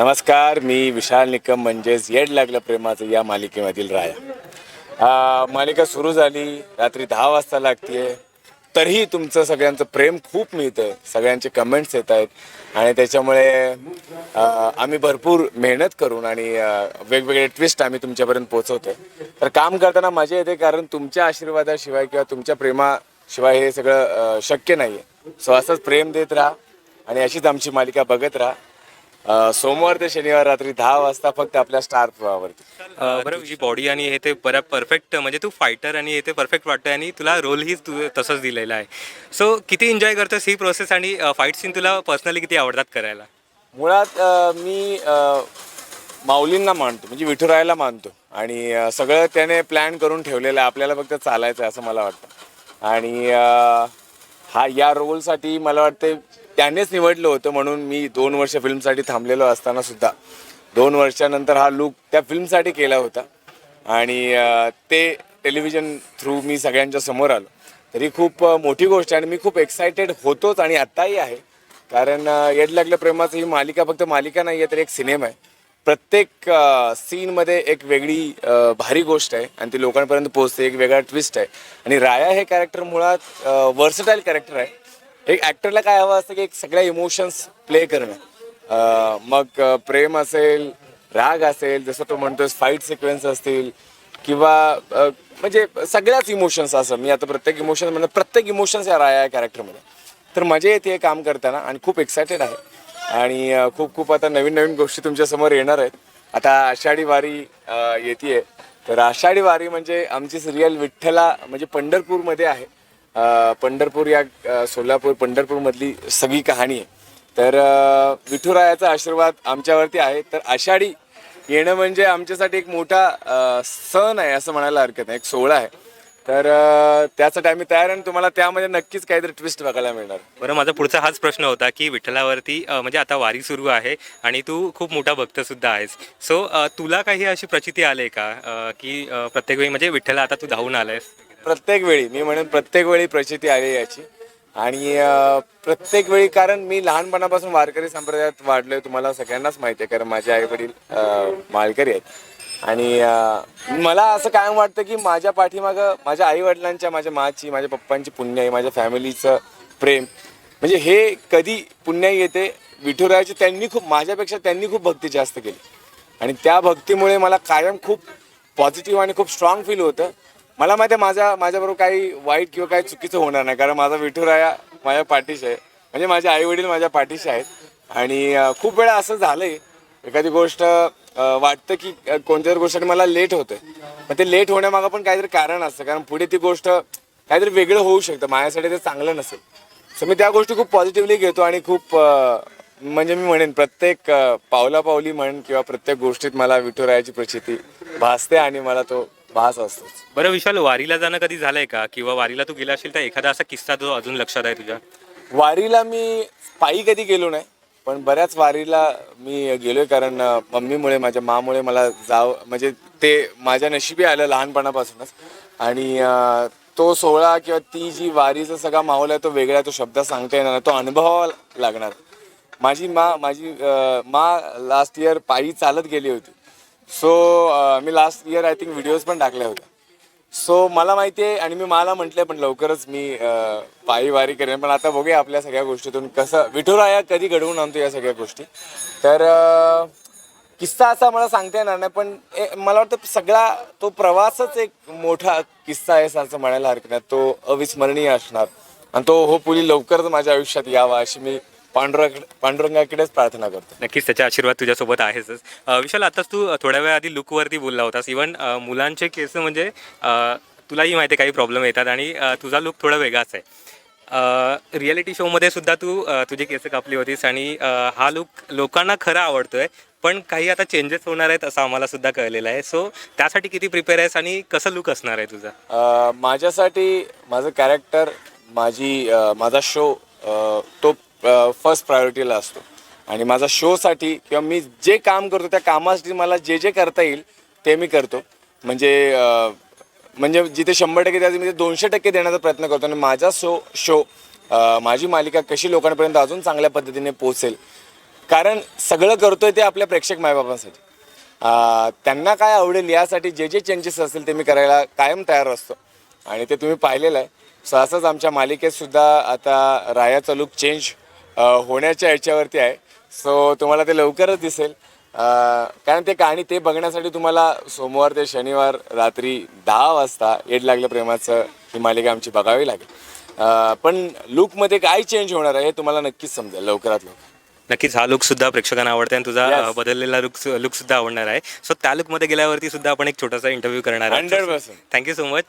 नमस्कार मी विशाल निकम म्हणजेच येड लागलं प्रेमाचं या मालिकेमधील राया. मालिका सुरू झाली रात्री दहा वाजता लागते तरीही तुमचं सगळ्यांचं प्रेम खूप मिळतं सगळ्यांचे कमेंट्स येत आहेत. आणि त्याच्यामुळे आम्ही भरपूर मेहनत करून आणि वेगवेगळे ट्विस्ट आम्ही तुमच्यापर्यंत पोहोचवतोय. तर काम करताना मजा येते कारण तुमच्या आशीर्वादाशिवाय किंवा तुमच्या प्रेमाशिवाय हे सगळं शक्य नाही आहे सो असंच प्रेम देत राहा आणि अशीच आमची मालिका बघत राहा. अ, सोमवार ते शनिवार रात्री दहा वाजता फक्त आपल्या स्टार प्रवाहावरती अ, बरं तुझी बॉडी आणि हे ते बऱ्या परफेक्ट म्हणजे तू फायटर आणि हे ते परफेक्ट वाटतं आणि तुला रोलही तू तसंच दिलेला आहे. सो किती एन्जॉय करतोस ही प्रोसेस आणि फाईट सीन तुला पर्सनली किती आवडतात करायला? मुळात अ, मी अ, माऊलींना मानतो म्हणजे विठुरायाला मानतो आणि अ, सगळं त्याने प्लॅन करून ठेवलेलं आहे. आपल्याला फक्त चालायचं आहे असं मला वाटतं. आणि अ, हा या रोलसाठी मला वाटते त्यानेच निवडलं होतं म्हणून मी दोन वर्ष फिल्मसाठी थांबलेलो असताना सुद्धा. दोन वर्षानंतर हा लूक त्या फिल्मसाठी केला होता. आणि ते टेलिव्हिजन थ्रू मी सगळ्यांच्या समोर आलो. तरी खूप मोठी गोष्ट आहे आणि मी खूप एक्सायटेड होतोच आणि आत्ताही आहे. कारण येड लागलं प्रेमाचं ही मालिका फक्त मालिका नाही आहे तर एक सिनेमा आहे. प्रत्येक सीनमध्ये एक वेगळी भारी गोष्ट आहे आणि ती लोकांपर्यंत पोहोचते एक वेगळा ट्विस्ट आहे. आणि राया हे कॅरेक्टर मुळात वर्सटाईल कॅरेक्टर आहे. एक ॲक्टरला काय हवं असतं की एक सगळ्या इमोशन्स प्ले करणं. मग प्रेम असेल राग असेल जसं तो म्हणतोय फाईट सिक्वेन्स असतील किंवा म्हणजे सगळ्याच इमोशन्स असं. मी आता प्रत्येक इमोशन म्हणजे प्रत्येक इमोशन्स या राया या कॅरेक्टरमध्ये तर मजा येते हे काम करताना आणि खूप एक्सायटेड आहे. आणि खूप खूप आता नवीन नवीन गोष्टी तुमच्यासमोर येणार आहेत. आता आषाढी वारी येते तर आषाढी वारी म्हणजे आमची सिरियल विठ्ठला म्हणजे पंढरपूरमध्ये आहे. पंढरपूर या सोलापूर पंढरपूरमधली सगळी कहाणी आहे. तर विठुरायाचा आशीर्वाद आमच्यावरती आहे. तर आषाढी येणं म्हणजे आमच्यासाठी एक मोठा सण आहे असं म्हणायला हरकत नाही. एक सोहळा आहे. तर त्यासाठी आम्ही तयार आहे आणि तुम्हाला त्यामध्ये नक्कीच काहीतरी ट्विस्ट बघायला मिळणार. बरं माझा पुढचा हाच प्रश्न होता की विठ्ठलावरती म्हणजे आता वारी सुरू आहे आणि तू खूप मोठा भक्त सुद्धा आहेस. सो तुला काही अशी प्रचिती आली का? की प्रत्येक वेळी म्हणजे विठ्ठला आता तू धावून आलायस? प्रत्येक वेळी मी म्हणेन प्रत्येक वेळी प्रचिती आली याची. आणि प्रत्येक वेळी कारण मी लहानपणापासून वारकरी संप्रदायात वाढलोय तुम्हाला सगळ्यांनाच माहिती आहे कारण माझे आई वडील माळकरी आहेत. आणि मला असं कायम वाटतं की माझ्या पाठीमागं माझ्या आई वडिलांच्या माझ्या माची माझ्या पप्पांची पुण्य आहे माझ्या फॅमिलीचं प्रेम. म्हणजे हे कधी पुण्याई येते विठुरायाची त्यांनी खूप माझ्यापेक्षा त्यांनी खूप भक्ती जास्त केली. आणि त्या भक्तीमुळे मला कायम खूप पॉझिटिव्ह आणि खूप स्ट्रॉंग फील होतं. मला माहिती आहे माझ्या माझ्याबरोबर काही वाईट किंवा काही चुकीचं होणार नाही कारण माझा विठुराया माझ्या पाठीशी आहे. म्हणजे माझे आई वडील माझ्या पाठीशी आहेत. आणि खूप वेळा असं झालंय एखादी गोष्ट वाटतं की कोणत्या तरी गोष्टीसाठी मला लेट होतंय. पण ते लेट होण्यामागं पण काहीतरी कारण असतं कारण पुढे ती गोष्ट काहीतरी वेगळं होऊ शकतं माझ्यासाठी ते चांगलं नसेल. सो मी त्या गोष्टी खूप पॉझिटिव्हली घेतो आणि खूप म्हणजे मी म्हणेन प्रत्येक पावलापावली म्हण किंवा प्रत्येक गोष्टीत मला विठुरायाची प्रचिती भासते आणि मला तो भास असतोच. बरं विशाल वारीला जाणं कधी झालंय का? किंवा वारीला तू गेला असेल तर एखादा असा किस्सा जो अजून लक्षात आहे तुझ्या? वारीला मी पायी कधी गेलो नाही पण बऱ्याच वारीला मी गेलोय कारण अं, मम्मीमुळे माझ्या मामुळे मला जाव म्हणजे ते माझ्या नशिबी आलं लहानपणापासूनच. आणि अं, तो सोहळा किंवा ती जी वारीचा सगळा माहोल आहे तो वेगळा आहे, तो शब्द सांगता येणार नाही, तो अनुभवावा लागणार. माझी मा माझी अं, मा लास्ट इयर पायी चालत गेली होती. So uh, me last year I think videos पण टाकल्या होत्या. सो मला माहिती आहे आणि मी मला म्हटलंय पण लवकरच मी अं, पायी वारी करेन. पण आता बघूया आपल्या सगळ्या गोष्टीतून कसं विठुराया कधी घडवून आणतो या सगळ्या गोष्टी. तर uh, किस्सा असा मला सांगता येणार नाही पण ए- मला वाटतं सगळा तो प्रवासच एक मोठा किस्सा आहे असं म्हणायला हरकत नाही. तो अविस्मरणीय असणार. आणि तो हो पुली लवकरच माझ्या आयुष्यात यावा अशी मी पांडुरंग पांडुरंगाकडेच प्रार्थना करतो. नक्कीच त्याचा आशीर्वाद तुझ्यासोबत आहेच विशाल आताच तू थोड्या वेळ आधी लुकवरती बोलला होतास. इवन मुलांचे केस म्हणजे तुलाही माहिती आहे काही प्रॉब्लेम येतात आणि तुझा लुक थोडा वेगळाच आहे. रियालिटी शोमध्ये सुद्धा तू तुझी केस कापली होतीस आणि हा लुक लोकांना खरा आवडतोय पण काही आता चेंजेस होणार आहेत असं आम्हाला सुद्धा कळलेलं आहे. सो त्यासाठी किती प्रिपेअर आहेस आणि कसं लुक असणार आहे तुझा? माझ्यासाठी माझं कॅरेक्टर माझी माझा शो तो फर्स्ट प्रायोरिटीला असतो. आणि माझा शोसाठी किंवा मी जे काम करतो त्या कामासाठी मला जे जे करता येईल ते मी करतो. म्हणजे म्हणजे जिथे शंभर टक्के द्यायचं मी ते दोनशे टक्के देण्याचा प्रयत्न करतो आणि माझा शो शो माझी मालिका कशी लोकांपर्यंत अजून चांगल्या पद्धतीने पोहोचेल. कारण सगळं करतोय ते आपल्या प्रेक्षक मायबापांसाठी. त्यांना काय आवडेल यासाठी जे जे चेंजेस असतील ते मी करायला कायम तयार असतो. आणि ते तुम्ही पाहिलेलं आहे. सहसाच आमच्या मालिकेतसुद्धा आता रायाचा चलूक चेंज होण्याच्या ह्याच्यावरती आहे. सो तुम्हाला ते लवकरच दिसेल. कारण ते गाणी ते बघण्यासाठी तुम्हाला सोमवार ते शनिवार रात्री दहा वाजता येड लागलं प्रेमाचं ही मालिका आमची बघावी लागेल. पण लुकमध्ये काय चेंज होणार आहे हे तुम्हाला नक्कीच समजेल लवकरात लवकर. नक्कीच हा लुक सुद्धा प्रेक्षकांना आवडते आणि तुझा Yes. बदललेला लुक लुक सुद्धा आवडणार आहे. सो त्या लुकमध्ये गेल्यावरती सुद्धा आपण एक छोटासा इंटरव्ह्यू करणार 100%. Thank you so much.